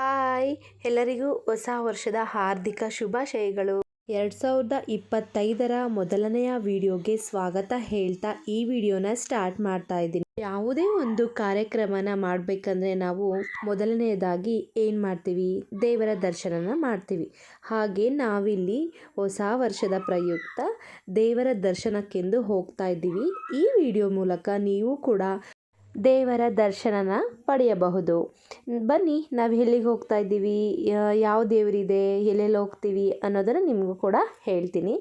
Hi. ಎಲ್ಲರಿಗೂ ಹೊಸ ವರ್ಷದ ಹಾರ್ದಿಕ ಶುಭಾಶಯಗಳು. ಎರಡು ಸಾವಿರದ ಇಪ್ಪತ್ತೈದರ ಮೊದಲನೆಯ ವಿಡಿಯೋಗೆ ಸ್ವಾಗತ ಹೇಳ್ತಾ ಈ ವಿಡಿಯೋನ ಸ್ಟಾರ್ಟ್ ಮಾಡ್ತಾ ಇದ್ದೀನಿ. ಯಾವುದೇ ಒಂದು ಕಾರ್ಯಕ್ರಮನ ಮಾಡಬೇಕಂದ್ರೆ ನಾವು ಮೊದಲನೆಯದಾಗಿ ಏನು ಮಾಡ್ತೀವಿ? ದೇವರ ದರ್ಶನನ ಮಾಡ್ತೀವಿ. ಹಾಗೆ ನಾವಿಲ್ಲಿ ಹೊಸ ವರ್ಷದ ಪ್ರಯುಕ್ತ ದೇವರ ದರ್ಶನಕ್ಕೆಂದು ಹೋಗ್ತಾ ಇದ್ದೀವಿ. ಈ ವಿಡಿಯೋ ಮೂಲಕ ನೀವು ಕೂಡ ದೇವರ ದರ್ಶನನ ಪಡೆಯಬಹುದು. ಬನ್ನಿ, ನಾವು ಎಲ್ಲಿಗೆ ಹೋಗ್ತಾ ಇದ್ದೀವಿ? ಯಾವ ದೇವರಿದೆ? ಎಲ್ಲೆಲ್ಲಿ ಹೋಗ್ತೀವಿ ಅನ್ನೋದನ್ನು ನಿಮಗೂ ಕೂಡ ಹೇಳ್ತೀನಿ.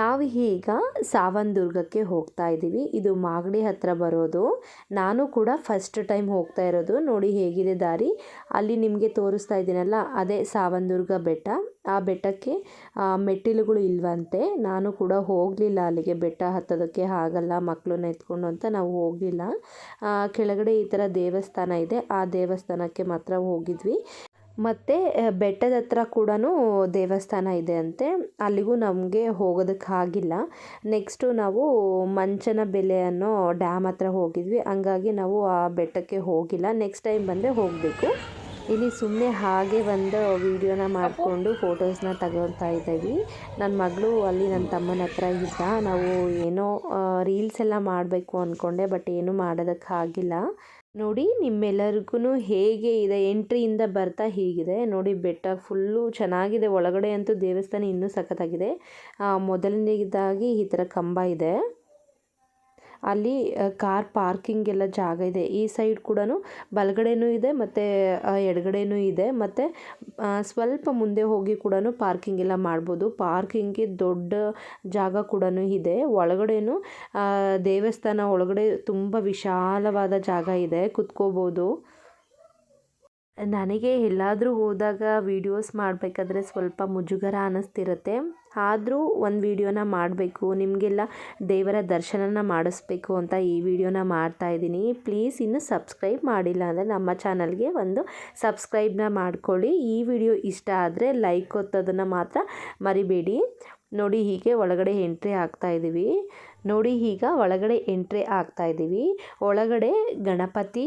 ನಾವು ಈಗ ಸಾವನ್ದುರ್ಗಕ್ಕೆ ಹೋಗ್ತಾ ಇದ್ದೀವಿ. ಇದು ಮಾಗಡಿ ಹತ್ರ ಬರೋದು. ನಾನು ಕೂಡ ಫಸ್ಟ್ ಟೈಮ್ ಹೋಗ್ತಾ ಇರೋದು. ನೋಡಿ ಹೇಗಿದೆ ದಾರಿ. ಅಲ್ಲಿ ನಿಮಗೆ ತೋರಿಸ್ತಾ ಇದ್ದೀನಲ್ಲ, ಅದೇ ಸಾವನ್ದುರ್ಗ ಬೆಟ್ಟ. ಆ ಬೆಟ್ಟಕ್ಕೆ ಮೆಟ್ಟಿಲುಗಳು ಇಲ್ವಂತೆ, ನಾನು ಕೂಡ ಹೋಗಲಿಲ್ಲ ಅಲ್ಲಿಗೆ. ಬೆಟ್ಟ ಹತ್ತೋದಕ್ಕೆ ಆಗಲ್ಲ ಮಕ್ಕಳನ್ನ ಎತ್ಕೊಂಡು ಅಂತ ನಾವು ಹೋಗಲಿಲ್ಲ. ಕೆಳಗಡೆ ಈ ಥರ ದೇವಸ್ಥಾನ ಇದೆ. ಆ ದೇವಸ್ಥಾನಕ್ಕೆ ಮಾತ್ರ ಹೋಗಿದ್ವಿ. ಮತ್ತು ಬೆಟ್ಟದ ಹತ್ರ ಕೂಡ ದೇವಸ್ಥಾನ ಇದೆ ಅಂತೆ. ಅಲ್ಲಿಗೂ ನಮಗೆ ಹೋಗೋದಕ್ಕೆ ಆಗಿಲ್ಲ. ನೆಕ್ಸ್ಟು ನಾವು ಮಂಚನ ಬೆಲೆ ಅನ್ನೋ ಡ್ಯಾಮ್ ಹತ್ರ ಹೋಗಿದ್ವಿ. ಹಂಗಾಗಿ ನಾವು ಆ ಬೆಟ್ಟಕ್ಕೆ ಹೋಗಿಲ್ಲ. ನೆಕ್ಸ್ಟ್ ಟೈಮ್ ಬಂದರೆ ಹೋಗಬೇಕು. ಇಲ್ಲಿ ಸುಮ್ಮನೆ ಹಾಗೆ ಒಂದು ವಿಡಿಯೋನ ಮಾಡಿಕೊಂಡು ಫೋಟೋಸ್ನ ತಗೊಳ್ತಾ ಇದ್ದೀವಿ. ನನ್ನ ಮಗಳು ಅಲ್ಲಿ ನನ್ನ ತಮ್ಮನ ಹತ್ರ ಇದ್ದ ನಾವು ಏನೋ ರೀಲ್ಸ್ ಎಲ್ಲ ಮಾಡಬೇಕು ಅಂದ್ಕೊಂಡೆ ಬಟ್ ಏನೂ ಮಾಡೋದಕ್ಕೆ ಆಗಿಲ್ಲ. ನೋಡಿ ನಿಮ್ಮೆಲ್ಲರಿಗೂ ಹೇಗೆ ಇದೆ ಎಂಟ್ರಿಯಿಂದ ಬರ್ತಾ ಹೀಗಿದೆ. ನೋಡಿ, ಬೆಟ್ಟ ಫುಲ್ಲು ಚೆನ್ನಾಗಿದೆ. ಒಳಗಡೆ ಅಂತೂ ದೇವಸ್ಥಾನ ಇನ್ನೂ ಸಖತ್ತಾಗಿದೆ. ಮೊದಲನೇದಾಗಿ ಈ ಥರ ಕಂಬ ಇದೆ. ಅಲ್ಲಿ ಕಾರ್ ಪಾರ್ಕಿಂಗ್ ಎಲ್ಲ ಜಾಗ ಇದೆ. ಈ ಸೈಡ್ ಕೂಡ ಬಲಗಡೆನೂ ಇದೆ, ಮತ್ತೆ ಎಡಗಡೆನೂ ಇದೆ, ಮತ್ತು ಸ್ವಲ್ಪ ಮುಂದೆ ಹೋಗಿ ಕೂಡ ಪಾರ್ಕಿಂಗ್ ಎಲ್ಲ ಮಾಡ್ಬೋದು. ಪಾರ್ಕಿಂಗ್ಗೆ ದೊಡ್ಡ ಜಾಗ ಕೂಡ ಇದೆ. ಒಳಗಡೆನೂ ದೇವಸ್ಥಾನ ಒಳಗಡೆ ತುಂಬ ವಿಶಾಲವಾದ ಜಾಗ ಇದೆ. ಕುತ್ಕೋಬೋದು. ನನಗೆ ಎಲ್ಲಾದರೂ ಹೋದಾಗ ವೀಡಿಯೋಸ್ ಮಾಡಬೇಕಾದ್ರೆ ಸ್ವಲ್ಪ ಮುಜುಗರ ಅನ್ನಿಸ್ತಿರುತ್ತೆ ಆದರೂ ಒಂದು ವೀಡಿಯೋನ ಮಾಡಬೇಕು, ನಿಮಗೆಲ್ಲ ದೇವರ ದರ್ಶನನ ಮಾಡಿಸ್ಬೇಕು ಅಂತ ಈ ವಿಡಿಯೋನ ಮಾಡ್ತಾ ಇದ್ದೀನಿ. ಪ್ಲೀಸ್ ಇನ್ನೂ ಸಬ್ಸ್ಕ್ರೈಬ್ ಮಾಡಿಲ್ಲ ಅಂದರೆ ನಮ್ಮ ಚಾನಲ್ಗೆ ಒಂದು ಸಬ್ಸ್ಕ್ರೈಬ್ನ ಮಾಡ್ಕೊಳ್ಳಿ. ಈ ವಿಡಿಯೋ ಇಷ್ಟ ಆದರೆ ಲೈಕ್ ಒತ್ತೋದನ್ನು ಮಾತ್ರ ಮರಿಬೇಡಿ. ನೋಡಿ ಹೀಗೆ ಒಳಗಡೆ ಎಂಟ್ರಿ ಆಗ್ತಾ ಇದ್ದೀವಿ ನೋಡಿ ಈಗ ಒಳಗಡೆ ಎಂಟ್ರಿ ಆಗ್ತಾ ಇದ್ದೀವಿ ಒಳಗಡೆ ಗಣಪತಿ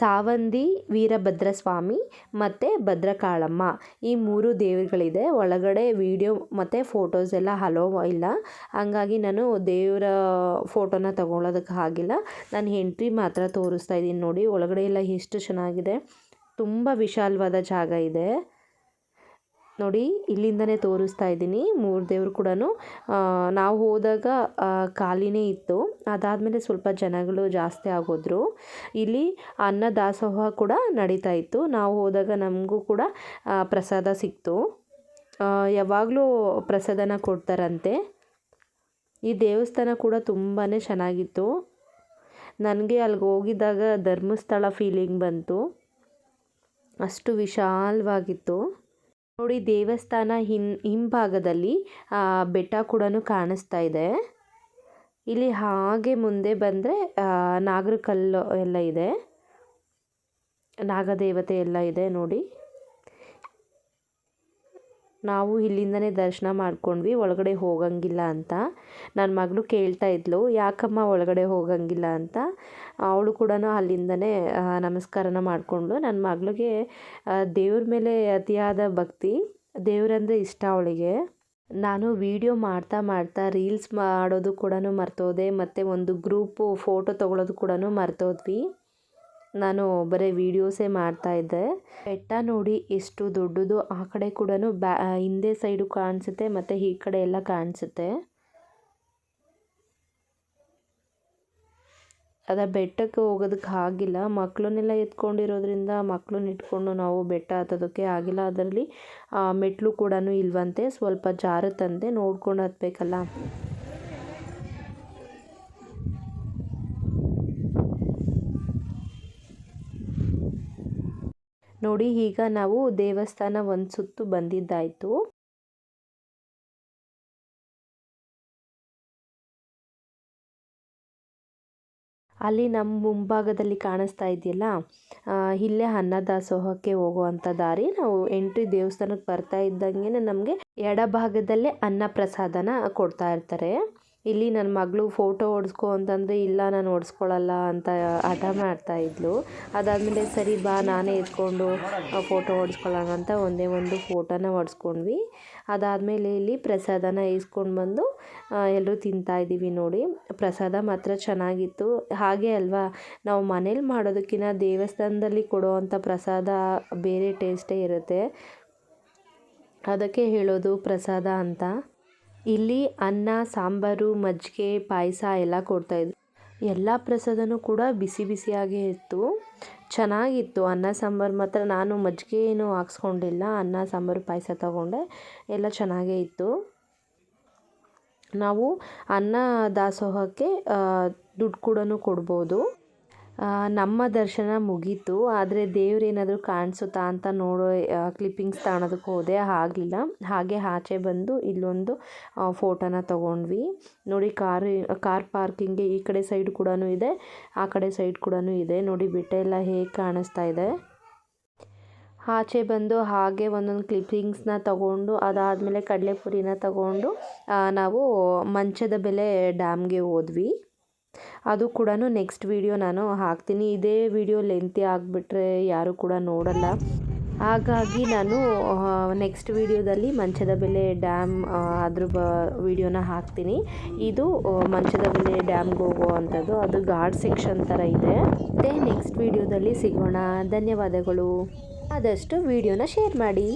ಸಾವಂದಿ ವೀರಭದ್ರ ಸ್ವಾಮಿ ಮತ್ತು ಭದ್ರಕಾಳಮ್ಮ. ಈ ಮೂರು ದೇವರುಗಳಿದೆ ಒಳಗಡೆ ವಿಡಿಯೋ ಮತ್ತು ಫೋಟೋಸ್ ಎಲ್ಲ ಹಲೋ ಇಲ್ಲ. ಹಂಗಾಗಿ ನಾನು ದೇವರ ಫೋಟೋನ ತಗೊಳ್ಳೋದಕ್ಕೆ ಆಗಿಲ್ಲ. ನಾನು ಎಂಟ್ರಿ ಮಾತ್ರ ತೋರಿಸ್ತಾ ಇದ್ದೀನಿ ನೋಡಿ. ಒಳಗಡೆ ಎಲ್ಲ ಎಷ್ಟು ಚೆನ್ನಾಗಿದೆ. ತುಂಬ ವಿಶಾಲವಾದ ಜಾಗ ಇದೆ. ನೋಡಿ, ಇಲ್ಲಿಂದನೇ ತೋರಿಸ್ತಾ ಇದ್ದೀನಿ. ಮೂರು ದೇವರು ಕೂಡ ನಾವು ಹೋದಾಗ ಖಾಲಿನೇ ಇತ್ತು. ಅದಾದಮೇಲೆ ಸ್ವಲ್ಪ ಜನಗಳು ಜಾಸ್ತಿ ಆಗೋದ್ರು. ಇಲ್ಲಿ ಅನ್ನ ದಾಸೋಹ ಕೂಡ ನಡೀತಾ ಇತ್ತು. ನಾವು ಹೋದಾಗ ನಮಗೂ ಕೂಡ ಪ್ರಸಾದ ಸಿಕ್ತು. ಯಾವಾಗಲೂ ಪ್ರಸಾದನ ಕೊಡ್ತಾರಂತೆ. ಈ ದೇವಸ್ಥಾನ ಕೂಡ ತುಂಬಾ ಚೆನ್ನಾಗಿತ್ತು. ನನಗೆ ಅಲ್ಲಿಗೆ ಹೋಗಿದ್ದಾಗ ಧರ್ಮಸ್ಥಳ ಫೀಲಿಂಗ್ ಬಂತು. ಅಷ್ಟು ವಿಶಾಲವಾಗಿತ್ತು. ನೋಡಿ, ದೇವಸ್ಥಾನ ಹಿಂ, ಹಿಂಭಾಗದಲ್ಲಿ ಬೆಟ್ಟ ಕೂಡ ಕಾಣಿಸ್ತಾ ಇದೆ. ಇಲ್ಲಿ ಹಾಗೆ ಮುಂದೆ ಬಂದರೆ ನಾಗರಕಲ್ಲು ಎಲ್ಲ ಇದೆ. ನಾಗದೇವತೆ ಎಲ್ಲ ಇದೆ ನೋಡಿ. ನಾವು ಇಲ್ಲಿಂದನೇ ದರ್ಶನ ಮಾಡ್ಕೊಂಡ್ವಿ, ಒಳಗಡೆ ಹೋಗಂಗಿಲ್ಲ ಅಂತ. ನನ್ನ ಮಗಳು ಕೇಳ್ತಾ ಇದ್ಲು, ಯಾಕಮ್ಮ ಒಳಗಡೆ ಹೋಗಂಗಿಲ್ಲ ಅಂತ. ಅವಳು ಕೂಡ ಅಲ್ಲಿಂದನೇ ನಮಸ್ಕಾರನ ಮಾಡಿಕೊಂಡ್ಳು. ನನ್ನ ಮಗಳಿಗೆ ದೇವ್ರ ಮೇಲೆ ಅತಿಯಾದ ಭಕ್ತಿ, ದೇವರಂದರೆ ಇಷ್ಟ ಅವಳಿಗೆ. ನಾನು ವಿಡಿಯೋ ಮಾಡ್ತಾ ಮಾಡ್ತಾ ರೀಲ್ಸ್ ಮಾಡೋದು ಕೂಡ ಮರ್ತೋದೆ, ಮತ್ತು ಒಂದು ಗ್ರೂಪು ಫೋಟೋ ತೊಗೊಳೋದು ಕೂಡ ಮರ್ತೋದ್ವಿ. ನಾನು ಬರೀ ವೀಡಿಯೋಸೇ ಮಾಡ್ತಾ ಇದ್ದೆ. ಬೆಟ್ಟ ನೋಡಿ ಎಷ್ಟು ದೊಡ್ಡದು. ಆ ಕಡೆ ಕೂಡ ಬ್ಯಾ ಹಿಂದೆ ಸೈಡು ಕಾಣಿಸುತ್ತೆ, ಮತ್ತು ಈ ಕಡೆ ಎಲ್ಲ ಕಾಣಿಸುತ್ತೆ. ಅದ ಬೆಟ್ಟಕ್ಕೆ ಹೋಗೋದಕ್ಕೆ ಆಗಿಲ್ಲ. ಮಕ್ಕಳನ್ನೆಲ್ಲ ಎತ್ಕೊಂಡಿರೋದ್ರಿಂದ ಮಕ್ಕಳನ್ನ ಇಟ್ಕೊಂಡು ನಾವು ಬೆಟ್ಟ ಹತ್ತೋದಕ್ಕೆ ಆಗಿಲ್ಲ. ಅದರಲ್ಲಿ ಮೆಟ್ಲು ಕೂಡ ಇಲ್ವಂತೆ. ಸ್ವಲ್ಪ ಜಾರುತ್ತಂತೆ ನೋಡ್ಕೊಂಡು ಹತ್ಬೇಕಲ್ಲ. ನೋಡಿ, ಈಗ ನಾವು ದೇವಸ್ಥಾನ ಒಂದು ಸುತ್ತು ಬಂದಿದ್ದಾಯಿತು. ಅಲ್ಲಿ ನಮ್ಮ ಮುಂಭಾಗದಲ್ಲಿ ಕಾಣಿಸ್ತಾ ಇದೆಯಲ್ಲ ಇಲ್ಲೇ ಅನ್ನದಾಸೋಹಕ್ಕೆ ಹೋಗುವಂಥ ದಾರಿ. ನಾವು ಎಂಟ್ರಿ ದೇವಸ್ಥಾನಕ್ಕೆ ಬರ್ತಾ ಇದ್ದಂಗೆ ನಮಗೆ ಎಡಭಾಗದಲ್ಲೇ ಅನ್ನ ಪ್ರಸಾದನ ಕೊಡ್ತಾ ಇರ್ತಾರೆ. ಇಲ್ಲಿ ನನ್ನ ಮಗಳು ಫೋಟೋ ಹೊಡ್ಸ್ಕೊ ಅಂತಂದರೆ, ಇಲ್ಲ, ನಾನು ಹೊಡ್ಸ್ಕೊಳಲ್ಲ ಅಂತ ಹಠ ಮಾಡ್ತಾ ಇದ್ಲು. ಅದಾದಮೇಲೆ, ಸರಿ, ಬಾ, ನಾನೇ ಎತ್ಕೊಂಡು ಫೋಟೋ ಹೊಡ್ಸ್ಕೊಳ್ಳೋಣ ಅಂತ ಒಂದೇ ಒಂದು ಫೋಟೋನ ಹೊಡ್ಸ್ಕೊಂಡ್ವಿ. ಅದಾದಮೇಲೆ ಇಲ್ಲಿ ಪ್ರಸಾದನ ಇಸ್ಕೊಂಡು ಬಂದು ಎಲ್ಲರೂ ತಿಂತಾ ಇದ್ದೀವಿ ನೋಡಿ. ಪ್ರಸಾದ ಮಾತ್ರ ಚೆನ್ನಾಗಿತ್ತು. ಹಾಗೆ ಅಲ್ವಾ, ನಾವು ಮನೇಲಿ ಮಾಡೋದಕ್ಕಿಂತ ದೇವಸ್ಥಾನದಲ್ಲಿ ಕೊಡೋವಂಥ ಪ್ರಸಾದ ಬೇರೆ ಟೇಸ್ಟೇ ಇರುತ್ತೆ. ಅದಕ್ಕೆ ಹೇಳೋದು ಪ್ರಸಾದ ಅಂತ. ಇಲ್ಲಿ ಅನ್ನ, ಸಾಂಬಾರು, ಮಜ್ಜಿಗೆ, ಪಾಯಸ ಎಲ್ಲ ಕೊಡ್ತಾಯಿದ್ರು ಎಲ್ಲ ಪ್ರಸಾದನೂ ಕೂಡ ಬಿಸಿ ಬಿಸಿಯಾಗೇ ಇತ್ತು. ಚೆನ್ನಾಗಿತ್ತು. ಅನ್ನ, ಸಾಂಬಾರು ಮಾತ್ರ ನಾನು ಮಜ್ಜಿಗೆ ಏನೂ ಹಾಕ್ಸ್ಕೊಂಡಿಲ್ಲ. ಅನ್ನ, ಸಾಂಬಾರು, ಪಾಯಸ ತಗೊಂಡೆ. ಎಲ್ಲ ಚೆನ್ನಾಗೇ ಇತ್ತು. ನಾವು ಅನ್ನ ದಾಸೋಹಕ್ಕೆ ದುಡ್ಡು ಕೂಡ ಕೊಡ್ಬೋದು. ನಮ್ಮ ದರ್ಶನ ಮುಗೀತು. ಆದರೆ ದೇವ್ರೇನಾದರೂ ಕಾಣಿಸುತ್ತಾ ಅಂತ ನೋಡೋ ಕ್ಲಿಪ್ಪಿಂಗ್ಸ್ ತಾಣದಕ್ಕೆ ಹೋದೆ. ಆಗಲಿಲ್ಲ. ಹಾಗೆ ಆಚೆ ಬಂದು ಇಲ್ಲೊಂದು ಫೋಟೋನ ತೊಗೊಂಡ್ವಿ. ನೋಡಿ, ಕಾರ್ ಕಾರ್ ಪಾರ್ಕಿಂಗ್ಗೆ ಈ ಕಡೆ ಸೈಡ್ ಕೂಡ ಇದೆ, ಆ ಕಡೆ ಸೈಡ್ ಕೂಡ ಇದೆ. ನೋಡಿ, ಬೆಟ್ಟ ಎಲ್ಲ ಹೇಗೆ ಕಾಣಿಸ್ತಾ ಇದೆ. ಆಚೆ ಬಂದು ಹಾಗೆ ಒಂದೊಂದು ಕ್ಲಿಪ್ಪಿಂಗ್ಸ್ನ ತಗೊಂಡು, ಅದಾದಮೇಲೆ ಕಡಲೆಪುರಿನ ತಗೊಂಡು ನಾವು ಮಂಚದ ಬೆಲೆ ಡ್ಯಾಮ್ಗೆ ಹೋದ್ವಿ. ಅದು ಕೂಡ ನೆಕ್ಸ್ಟ್ ವಿಡಿಯೋ ನಾನು ಹಾಕ್ತೀನಿ. ಇದೇ ವಿಡಿಯೋ ಲೆಂತಿ ಆಗಿಬಿಟ್ರೆ ಯಾರು ಕೂಡ ನೋಡಲ್ಲ. ಹಾಗಾಗಿ ನಾನು ನೆಕ್ಸ್ಟ್ ವಿಡಿಯೋದಲ್ಲಿ ಮಂಚದ ಬೆಲೆ ಡ್ಯಾಮ್ ಅದ್ರ ಬ ವಿಡಿಯೋನ ಹಾಕ್ತೀನಿ. ಇದು ಮಂಚದ ಬೆಲೆ ಡ್ಯಾಮ್ಗೆ ಹೋಗುವಂಥದ್ದು ಅದು ಗಾರ್ಡ್ ಸೆಕ್ಷನ್ ಥರ ಇದೆ. ಮತ್ತು ನೆಕ್ಸ್ಟ್ ವಿಡಿಯೋದಲ್ಲಿ ಸಿಗೋಣ. ಧನ್ಯವಾದಗಳು. ಆದಷ್ಟು ವಿಡಿಯೋನ ಶೇರ್ ಮಾಡಿ.